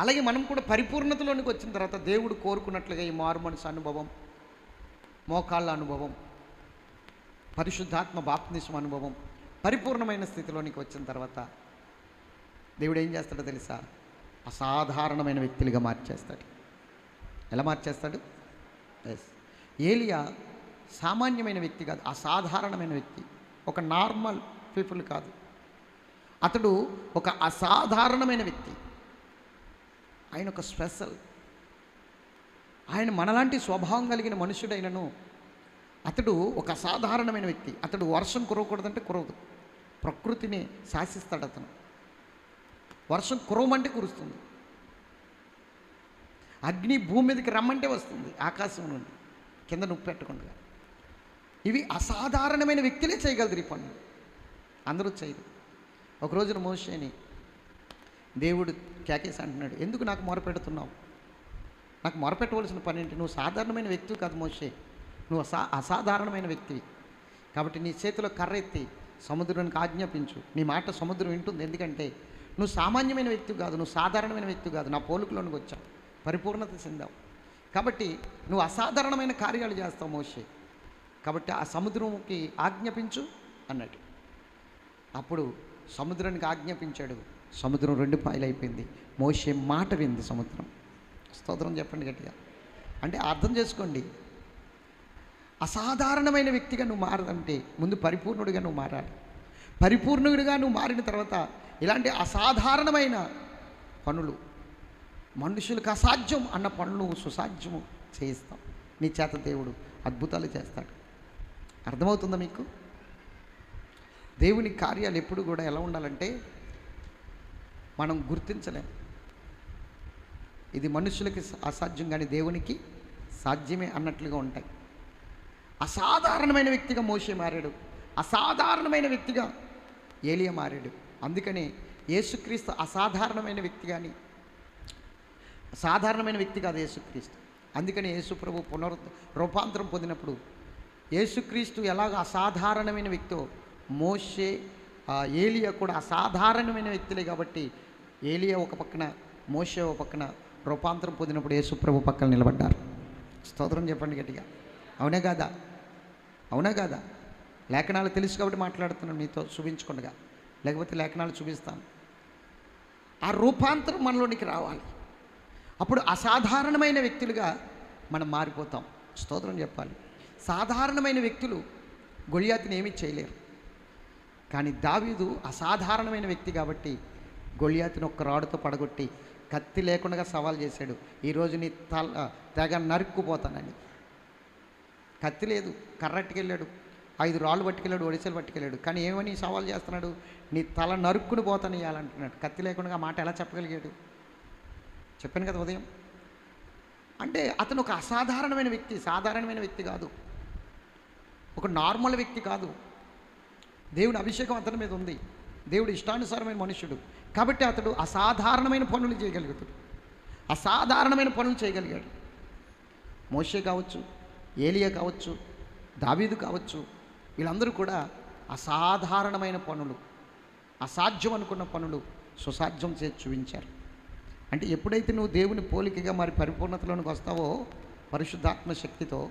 అలాగే మనం కూడా పరిపూర్ణతలోనికి వచ్చిన తర్వాత దేవుడు కోరుకున్నట్లుగా ఈ మారు మనసు అనుభవం మోకాళ్ళ అనుభవం పరిశుద్ధాత్మ బాప్తిసం అనుభవం పరిపూర్ణమైన స్థితిలోనికి వచ్చిన తర్వాత దేవుడు ఏం చేస్తాడో తెలుసా? అసాధారణమైన వ్యక్తులుగా మార్చేస్తాడు. ఎలా మార్చేస్తాడు? ఎస్ ఏలియా సామాన్యమైన వ్యక్తి కాదు అసాధారణమైన వ్యక్తి. ఒక నార్మల్ పీపుల్ కాదు. అతడు ఒక అసాధారణమైన వ్యక్తి. ఆయన ఒక స్పెషల్. ఆయన మనలాంటి స్వభావం కలిగిన మనుషుడైనను అతడు ఒక అసాధారణమైన వ్యక్తి. అతడు వర్షం కురవకూడదంటే కురవదు. ప్రకృతిని శాసిస్తాడు అతను. వర్షం కురవమంటే కురుస్తుంది. అగ్ని భూమి మీదకి రమ్మంటే వస్తుంది ఆకాశం నుండి. కింద నొప్పి పెట్టకుండా. ఇవి అసాధారణమైన వ్యక్తులే చేయగలరు ఈ పనులు. అందరూ చేయరు. ఒక రోజున మోషేని దేవుడు కేకేసి అంటున్నాడు ఎందుకు నాకు మొరపెడుతున్నావు? నాకు మొరపెట్టవలసిన పని ఏంటి? నువ్వు సాధారణమైన వ్యక్తివి కాదు మోషే. నువ్వు అసా అసాధారణమైన వ్యక్తివి. కాబట్టి నీ చేతిలో కర్ర ఎత్తి సముద్రానికి ఆజ్ఞాపించు. నీ మాట సముద్రం వింటుంది. ఎందుకంటే నువ్వు సామాన్యమైన వ్యక్తి కాదు నువ్వు సాధారణమైన వ్యక్తి కాదు. నా పోలుకులోనికి వచ్చావు. పరిపూర్ణత చెందావు. కాబట్టి నువ్వు అసాధారణమైన కార్యాలు చేస్తావు మోషే. కాబట్టి ఆ సముద్రంకి ఆజ్ఞాపించు అన్నట్టు అప్పుడు సముద్రానికి ఆజ్ఞాపించాడు సముద్రం రెండు పాయలైపోయింది. మోసే మాట వింది సముద్రం. స్తోత్రం చెప్పండి గట్టిగా. అంటే అర్థం చేసుకోండి. అసాధారణమైన వ్యక్తిగా నువ్వు మారదంటే ముందు పరిపూర్ణుడిగా నువ్వు మారాలి. పరిపూర్ణుడిగా నువ్వు మారిన తర్వాత ఇలాంటి అసాధారణమైన పనులు మనుషులకు అసాధ్యం అన్న పనులు సుసాధ్యము చేయిస్తాం. నీ చేత దేవుడు అద్భుతాలు చేస్తాడు. అర్థమవుతుందా మీకు? దేవుని కార్యాలు ఎప్పుడు కూడా ఎలా ఉండాలంటే మనం గుర్తించలేము ఇది మనుషులకి అసాధ్యం కానీ దేవునికి సాధ్యమే అన్నట్లుగా ఉంటాయి. అసాధారణమైన వ్యక్తిగా మోసే మారాడు. అసాధారణమైన వ్యక్తిగా ఏలియ మారాడు. అందుకనే యేసుక్రీస్తు అసాధారణమైన వ్యక్తి కానీ సాధారణమైన వ్యక్తి కాదు యేసుక్రీస్తు. అందుకని యేసుప్రభు పునరు రూపాంతరం పొందినప్పుడు యేసుక్రీస్తు ఎలాగ అసాధారణమైన వ్యక్తో మోషే ఏలియా కూడా అసాధారణమైన వ్యక్తులే కాబట్టి ఏలియా ఒక పక్కన మోషే ఒక పక్కన రూపాంతరం పొందినప్పుడు యేసుప్రభు పక్కన నిలబడ్డారు. స్తోత్రం చెప్పండి గట్టిగా. అవునే కాదా? అవునా కాదా? లేఖనాలు తెలుసు కాబట్టి మాట్లాడుతున్నాను మీతో చూపించకుండా. లేకపోతే లేఖనాలు చూపిస్తాను. ఆ రూపాంతరం మనలోనికి రావాలి. అప్పుడు అసాధారణమైన వ్యక్తులుగా మనం మారిపోతాం. స్తోత్రం చెప్పాలి. సాధారణమైన వ్యక్తులు గొలియాతిని ఏమీ చేయలేరు. కానీ దావీదు అసాధారణమైన వ్యక్తి కాబట్టి గొలియాతిని ఒక్క రాడుతో పడగొట్టి కత్తి లేకుండా సవాల్ చేశాడు. ఈరోజు నీ తల తెగ నరుక్కుపోతానని. కత్తి లేదు కర్రట్టుకెళ్ళాడు ఐదు రాళ్ళు పట్టుకెళ్ళాడు ఒడిసెలు పట్టుకెళ్ళాడు. కానీ ఏమని సవాల్ చేస్తున్నాడు? నీ తల నరుక్కుని పోతాను ఇవ్వాలంటున్నాడు కత్తి లేకుండా ఆ మాట ఎలా చెప్పగలిగాడు? చెప్పాను కదా ఉదయం. అంటే అతను ఒక అసాధారణమైన వ్యక్తి సాధారణమైన వ్యక్తి కాదు. ఒక నార్మల్ వ్యక్తి కాదు. దేవుని అభిషేకం అతని మీద ఉంది. దేవుడు ఇష్టానుసారమైన మనుషుడు కాబట్టి అతడు అసాధారణమైన పనులు చేయగలుగుతాడు. అసాధారణమైన పనులు చేయగలిగాడు. మోషే కావచ్చు ఏలియా కావచ్చు దావీదు కావచ్చు వీళ్ళందరూ కూడా అసాధారణమైన పనులు అసాధ్యం అనుకున్న పనులు సుసాధ్యం చేసి చూపించారు. అంటే ఎప్పుడైతే నువ్వు దేవుని పోలికగా మరి పరిపూర్ణతలోనికి వస్తావో పరిశుద్ధాత్మ శక్తితో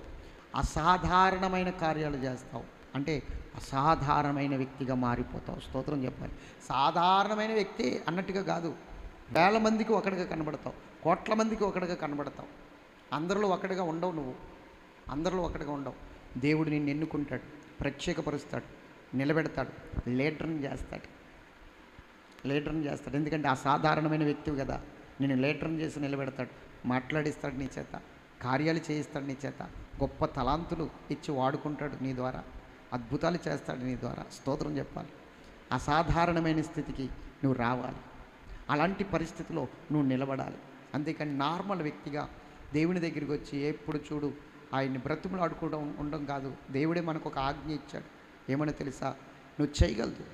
అసాధారణమైన కార్యాలు చేస్తావు. అంటే అసాధారణమైన వ్యక్తిగా మారిపోతావు. స్తోత్రం చెప్పాలి. సాధారణమైన వ్యక్తి అన్నట్టుగా కాదు. వేల మందికి ఒకటిగా కనబడతావు. కోట్ల మందికి ఒకటిగా కనబడతావు. అందరిలో ఒకటిగా ఉండవు నువ్వు. అందరిలో ఒకటిగా ఉండవు. దేవుడు నిన్ను ఎన్నుకుంటాడు. ప్రత్యేకపరుస్తాడు. నిలబెడతాడు. లీడర్ని చేస్తాడు. లీడర్ని చేస్తాడు. ఎందుకంటే అసాధారణమైన వ్యక్తివి కదా. నేను లీడర్ని చేసి నిలబెడతాడు. మాట్లాడిస్తాడు నీ చేత. కార్యాలు చేయిస్తాడు నీ చేత. గొప్ప తలాంతులు ఇచ్చి వాడుకుంటాడు నీ ద్వారా. అద్భుతాలు చేస్తాడు నీ ద్వారా. స్తోత్రం చెప్పాలి. అసాధారణమైన స్థితికి నువ్వు రావాలి. అలాంటి పరిస్థితిలో నువ్వు నిలబడాలి. అంతేకాని నార్మల్ వ్యక్తిగా దేవుని దగ్గరికి వచ్చి ఎప్పుడు చూడు ఆయన్ని బ్రతుములు ఆడుకోవడం ఉండడం కాదు. దేవుడే మనకు ఒక ఆజ్ఞ ఇచ్చాడు. ఏమని తెలుసా? నువ్వు చేయగలదు.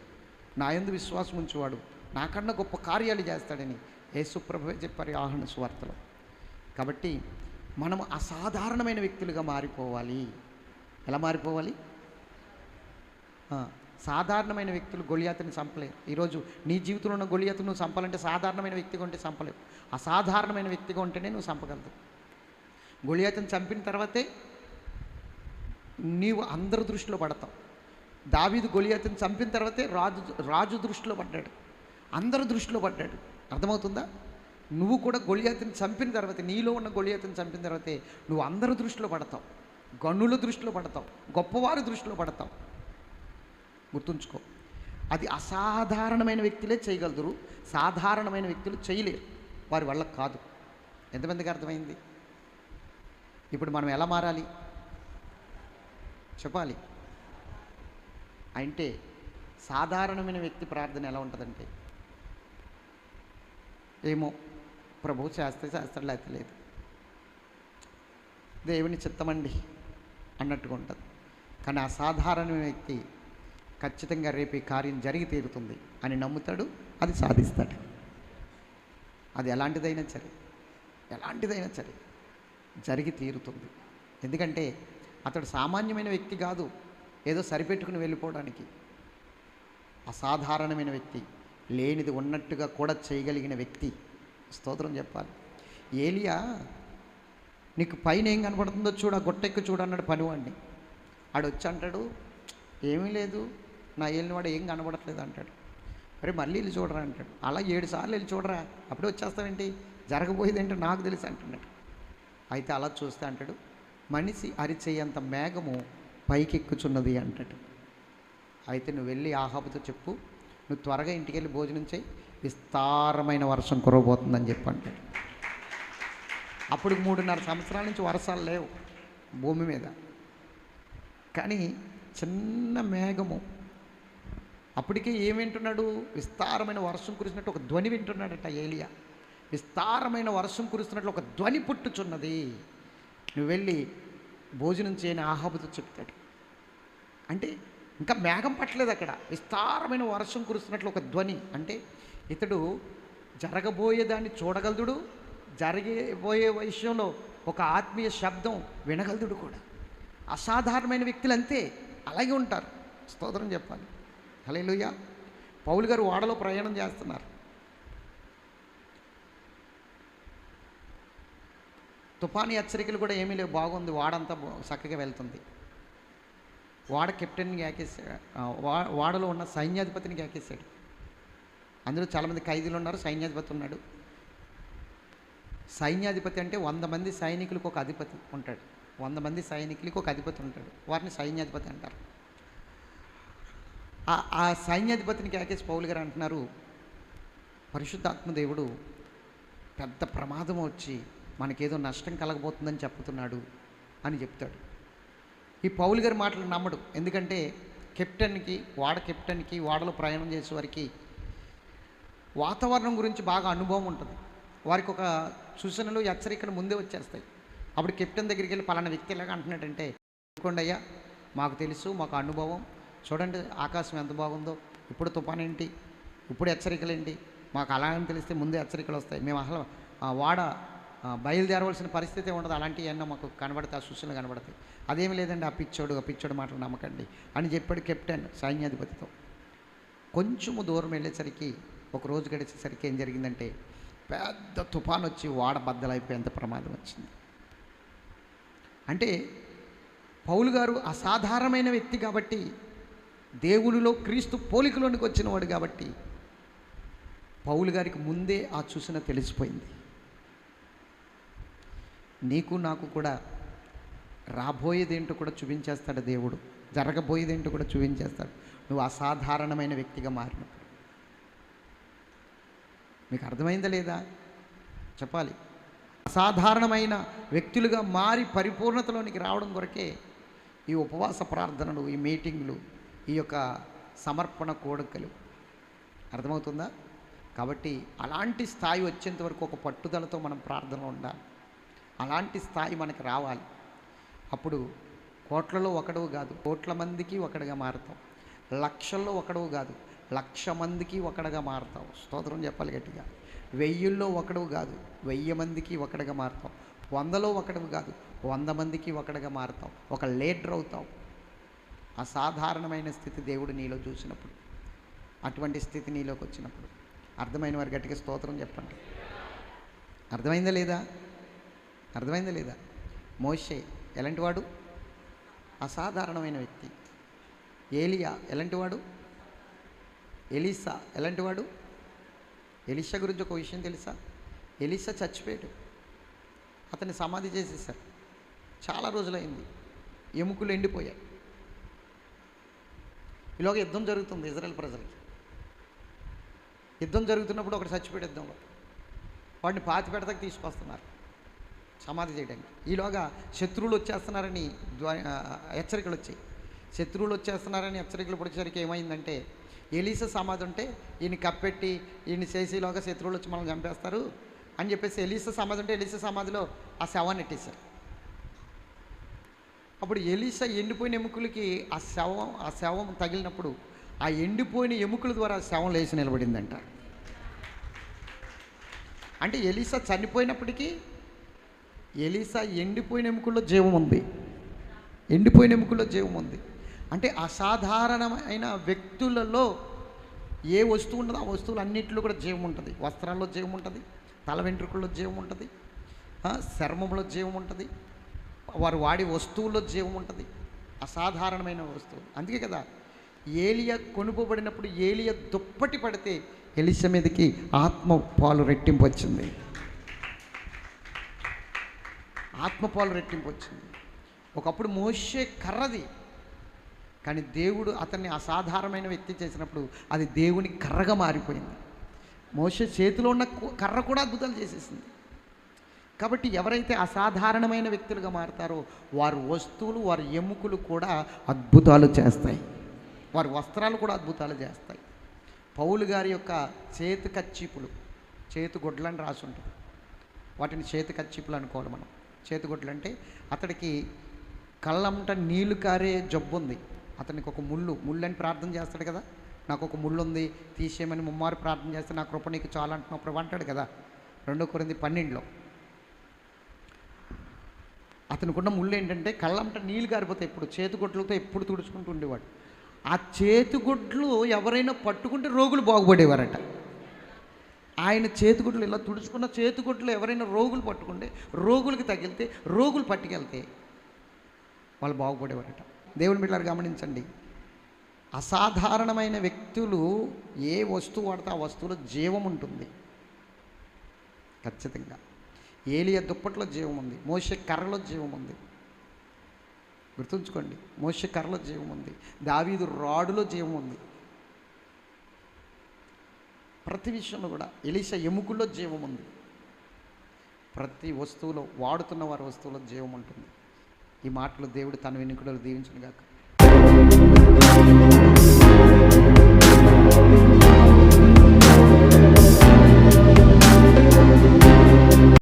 నా ఎందు విశ్వాసం ఉంచువాడు. నాకన్నా గొప్ప కార్యాలు చేస్తాడని యేసుప్రభువే చెప్పారు ఆహ్న ఆహ్వాన కాబట్టి మనం అసాధారణమైన వ్యక్తులుగా మారిపోవాలి. ఎలా మారిపోవాలి? సాధారణమైన వ్యక్తులు గొలియాతని చంపలేరు. ఈరోజు నీ జీవితంలో ఉన్న గొలియాతు నువ్వు చంపాలంటే సాధారణమైన వ్యక్తిగా ఉంటే చంపలేవు. అసాధారణమైన వ్యక్తిగా ఉంటేనే నువ్వు చంపగలదు గొలియాతను చంపిన తర్వాతే నీవు అందరి దృష్టిలో పడతావు. దావీదు గొలియాతను చంపిన తర్వాతే రాజు రాజు దృష్టిలో పడ్డాడు. అందరి దృష్టిలో పడ్డాడు. అర్థమవుతుందా? నువ్వు కూడా గొలియాతను చంపిన తర్వాత నీలో ఉన్న గొలియాతను చంపిన తర్వాతే నువ్వు అందరి దృష్టిలో పడతావు. గనుల దృష్టిలో పడతావు. గొప్పవారి దృష్టిలో పడతావు. గుర్తుంచుకో. అది అసాధారణమైన వ్యక్తులే చేయగలరు సాధారణమైన వ్యక్తులు చేయలేరు. వారి వల్ల కాదు. ఎంతమందికి అర్థమైంది? ఇప్పుడు మనం ఎలా మారాలి? చెప్పాలి. అంటే సాధారణమైన వ్యక్తి ప్రార్థన ఎలా ఉంటుందంటే ఏమో ప్రభు చేస్తే చేస్తాడు లేకపోతే లేదు. దేవుని చిత్తమండి అన్నట్టుగా ఉంటుంది. కానీ అసాధారణమైన వ్యక్తి ఖచ్చితంగా రేపు ఈ కార్యం జరిగి తీరుతుంది అని నమ్ముతాడు అది సాధిస్తాడు. అది ఎలాంటిదైనా సరే ఎలాంటిదైనా సరే జరిగి తీరుతుంది. ఎందుకంటే అతడు సామాన్యమైన వ్యక్తి కాదు ఏదో సరిపెట్టుకుని వెళ్ళిపోవడానికి. అసాధారణమైన వ్యక్తి లేనిది ఉన్నట్టుగా కూడా చేయగలిగిన వ్యక్తి. స్తోత్రం చెప్పాలి. ఏలియా నీకు పైన ఏం కనపడుతుందో చూడు ఆ చూడన్నాడు పనివాడిని ఆడు వచ్చి అంటాడు ఏమీ లేదు నా వెళ్ళినవాడు ఏం కనబడట్లేదు అంటాడు. అరే మళ్ళీ వెళ్ళి చూడరా అంటాడు. అలా ఏడు సార్లు వెళ్ళి చూడరా? అప్పుడే వచ్చేస్తావేంటి? జరగబోయేది ఏంటో నాకు తెలుసు అంటున్నాడు. అయితే అలా చూస్తే అంటాడు మనిషి అరిచేయంత మేఘము పైకెక్కుచున్నది అంటాడు. అయితే నువ్వు వెళ్ళి ఆహాబుతో చెప్పు నువ్వు త్వరగా ఇంటికి వెళ్ళి భోజనం చేయి విస్తారమైన వర్షం కురవబోతుందని చెప్పు అంటాడు. అప్పుడు మూడున్నర సంవత్సరాల నుంచి వర్షాలు లేవు భూమి మీద. కానీ చిన్న మేఘము అప్పటికే ఏం వింటున్నాడు? విస్తారమైన వర్షం కురిసినట్టు ఒక ధ్వని వింటున్నాడట ఏలియా. విస్తారమైన వర్షం కురుస్తున్నట్లు ఒక ధ్వని పుట్టుచున్నది. నువ్వు వెళ్ళి భోజనం చేయని ఆహాబుతో చెప్తాడు. అంటే ఇంకా మేఘం పట్టలేదు అక్కడ. విస్తారమైన వర్షం కురుస్తున్నట్లు ఒక ధ్వని. అంటే ఇతడు జరగబోయేదాన్ని చూడగలదుడు? జరగబోయే విషయంలో ఒక ఆత్మీయ శబ్దం వినగలదుడు కూడా. అసాధారణమైన వ్యక్తులు అంతే అలాగే ఉంటారు. స్తోత్రం చెప్పాలి. హలేలుయ్య పౌలు గారు ఓడలో ప్రయాణం చేస్తున్నారు. తుఫాను హెచ్చరికలు కూడా ఏమీ లేవు. బాగుంది. వాడంతా చక్కగా వెళ్తుంది. వాడ కెప్టెన్ని ఏకేసాడు వాడలో ఉన్న సైన్యాధిపతిని ఏకేసాడు అందులో చాలామంది ఖైదీలు ఉన్నారు. సైన్యాధిపతి ఉన్నాడు. సైన్యాధిపతి అంటే వంద మంది సైనికులకు ఒక అధిపతి ఉంటాడు. వంద మంది సైనికులకు ఒక అధిపతి ఉంటాడు. వారిని సైన్యాధిపతి అంటారు. ఆ- ఆ సైన్యాధిపతిని కేకేసి పౌలు గారు అంటున్నారు పరిశుద్ధాత్మదేవుడు పెద్ద ప్రమాదం వచ్చి మనకేదో నష్టం కలగబోతుందని చెప్తున్నాడు అని చెప్తాడు. ఈ పౌలు గారి మాటలు నమ్మడు. ఎందుకంటే కెప్టెన్కి వాడ కెప్టెన్కి వాడలో ప్రయాణం చేసే వారికి వాతావరణం గురించి బాగా అనుభవం ఉంటుంది. వారికి ఒక సూచనలు హెచ్చరికలు ముందే వచ్చేస్తాయి. అప్పుడు కెప్టెన్ దగ్గరికి వెళ్ళి పలానా వ్యక్తి ఎలాగ అంటున్నాడంటే అనుకోండి అయ్యా మాకు తెలుసు మాకు అనుభవం చూడండి ఆకాశం ఎంత బాగుందో. ఇప్పుడు తుఫాన్ ఏంటి ఇప్పుడు హెచ్చరికలు ఏంటి మాకు అలా అని తెలిస్తే ముందే హెచ్చరికలు వస్తాయి. మేము అసలు ఆ వాడ బయలుదేరవలసిన పరిస్థితి ఉండదు. అలాంటివి మాకు కనబడతాయి ఆ సూచనలు కనబడతాయి. అదేమి లేదండి ఆ పిచ్చోడు ఆ పిచ్చోడు మాటలు నమ్మకండి అని చెప్పాడు కెప్టెన్ సైన్యాధిపతితో. కొంచెము దూరం వెళ్ళేసరికి ఒక రోజు గడిచేసరికి ఏం జరిగిందంటే పెద్ద తుఫాన్ వచ్చి వాడ బద్దలైపోయేంత ప్రమాదం వచ్చింది. అంటే పౌలు గారు అసాధారణమైన వ్యక్తి కాబట్టి దేవునిలో క్రీస్తు పోలికలోనికి వచ్చినవాడు కాబట్టి పౌలు గారికి ముందే ఆ చూసిన తెలిసిపోయింది. నీకు నాకు కూడా రాబోయేదేంటో కూడా చూపించేస్తాడు దేవుడు. జరగబోయేదేంటో కూడా చూపించేస్తాడు. నువ్వు అసాధారణమైన వ్యక్తిగా మారినప్పుడు. మీకు అర్థమైందా లేదా? చెప్పాలి. అసాధారణమైన వ్యక్తులుగా మారి పరిపూర్ణతలోనికి రావడం కొరకే ఈ ఉపవాస ప్రార్థనలు ఈ మీటింగ్లు ఈ యొక్క సమర్పణ కోడుకలు అర్థమవుతుందా? కాబట్టి అలాంటి స్థాయి వచ్చేంత వరకు ఒక పట్టుదలతో మనం ప్రార్థనలో ఉండాలి. అలాంటి స్థాయి మనకు రావాలి. అప్పుడు కోట్లలో ఒకడవు కాదు. కోట్ల మందికి ఒకడుగా మారుతాం. లక్షల్లో ఒకడవు కాదు. లక్ష మందికి ఒకడగా మారుతావు స్తోత్రం చెప్పాలి గట్టిగా. వెయ్యిల్లో ఒకడవు కాదు. వెయ్యి మందికి ఒకడుగా మారుతాం. వందలో ఒకడవు కాదు. వంద మందికి ఒకటిగా మారుతాం. ఒక లీడర్ అవుతావు అసాధారణమైన స్థితి దేవుడు నీలో చూసినప్పుడు అటువంటి స్థితి నీలోకి వచ్చినప్పుడు. అర్థమైన వారి గట్టిగా స్తోత్రం చెప్పండి. అర్థమైందా లేదా? అర్థమైందా లేదా? మోషే ఎలాంటి వాడు అసాధారణమైన వ్యక్తి. ఏలియా ఎలాంటి వాడు ఎలిసా ఎలాంటి వాడు ఎలీషా గురించి ఒక విషయం తెలుసా? ఎలిసా చచ్చిపోయాడు. అతన్ని సమాధి చేసేసారు చాలా రోజులైంది. ఎముకలు ఎండిపోయాయి. ఈలోగా యుద్ధం జరుగుతుంది ఇజ్రాయెల్ ప్రజలకి. యుద్ధం జరుగుతున్నప్పుడు ఒకటి చచ్చిపోయాడు యుద్ధంలో వాడిని పాతి పెడతకి తీసుకొస్తున్నారు. సమాధి చేయడానికి. ఈలోగా శత్రువులు వచ్చేస్తున్నారని హెచ్చరికలు వచ్చాయి. శత్రువులు వచ్చేస్తున్నారని హెచ్చరికలు పడిచేసరికి ఏమైందంటే ఎలీస సమాధి ఉంటే ఈయన కప్పెట్టి ఈయన చేసేలోగా శత్రువులు వచ్చి మనం చంపేస్తారు అని చెప్పేసి ఎలీస సమాధి ఉంటే ఎలీస సమాధిలో ఆ శవాన్ని ఎట్టేశారు అప్పుడు ఎలీసా ఎండిపోయిన ఎముకలకి ఆ శవం ఆ శవం తగిలినప్పుడు ఆ ఎండిపోయిన ఎముకల ద్వారా శవం లేచి నిలబడిందంట. అంటే ఎలీసా చనిపోయినప్పటికీ ఎలీసా ఎండిపోయిన ఎముకల్లో జీవం ఉంది. ఎండిపోయిన ఎముకల్లో జీవం ఉంది. అంటే అసాధారణమైన వ్యక్తులలో ఏ వస్తువు ఉన్నదో ఆ వస్తువులు అన్నింటిలో కూడా జీవం ఉంటుంది. వస్త్రాల్లో జీవం ఉంటుంది. తల వెంట్రుకల్లో జీవం ఉంటుంది. చర్మంలో జీవం ఉంటుంది. వారు వాడి వస్తువుల్లో జీవం ఉంటుంది. అసాధారణమైన వస్తువు. అందుకే కదా ఏలియ కొనుకోబడినప్పుడు ఏలియా దుప్పటి పడితే ఎలిస మీదకి ఆత్మ పాలు రెట్టింపు వచ్చింది. ఆత్మపాలు రెట్టింపు వచ్చింది. ఒకప్పుడు మోసే కర్రది కానీ దేవుడు అతన్ని అసాధారణమైన వ్యక్తి చేసినప్పుడు అది దేవుని కర్రగా మారిపోయింది. మోసే చేతిలో ఉన్న కర్ర కూడా అద్భుతాలు చేసేసింది. కాబట్టి ఎవరైతే అసాధారణమైన వ్యక్తులుగా మారతారో వారు వస్తువులు వారి ఎముకలు కూడా అద్భుతాలు చేస్తాయి. వారి వస్త్రాలు కూడా అద్భుతాలు చేస్తాయి. పౌలు గారి యొక్క చేతి కచ్చిపులు చేతి గుడ్లని రాసి ఉంటుంది. వాటిని చేతి కచ్చిపులు అనుకోవాలి మనం. చేతిగుడ్లు అంటే అతడికి కళ్ళంట నీళ్ళు కారే జబ్బు ఉంది. అతనికి ఒక ముళ్ళు ముళ్ళు అని ప్రార్థన చేస్తాడు కదా. నాకు ఒక ముళ్ళు ఉంది తీసేయమని ముమ్మారు ప్రార్థన చేస్తే నా కృప నీకు చాలా అంటున్నప్పుడు అంటాడు కదా. రెండో కొరింది పన్నెండులో అతనికున్న ముళ్ళు ఏంటంటే కళ్ళంట నీళ్ళు కారిపోతాయి ఇప్పుడు చేతిగుడ్లతో ఎప్పుడు తుడుచుకుంటూ ఉండేవాడు. ఆ చేతిగుడ్లు ఎవరైనా పట్టుకుంటే రోగులు బాగుపడేవారట. ఆయన చేతిగుడ్లు ఇలా తుడుచుకున్న చేతిగుడ్లు ఎవరైనా రోగులు పట్టుకుంటే రోగులకి తగిలితే రోగులు పట్టుకెళ్తే వాళ్ళు బాగుపడేవారట. దేవుని బిడ్డలు గమనించండి. అసాధారణమైన వ్యక్తులు ఏ వస్తువు వాడితే ఆ వస్తువులో జీవం ఉంటుంది. ఖచ్చితంగా. ఏలియ దుప్పట్లో జీవం ఉంది. మోసే కర్రలో జీవం ఉంది. గుర్తుంచుకోండి. మోసే కర్రలో జీవం ఉంది. దావీదు రాడులో జీవం ఉంది. ప్రతి విషయంలో కూడా ఎలీస ఎముకల్లో జీవం ఉంది. ప్రతి వస్తువులో వాడుతున్న వారి వస్తువులో జీవం ఉంటుంది. ఈ మాటలు దేవుడు తన వెనుకడలు దీవించను గాక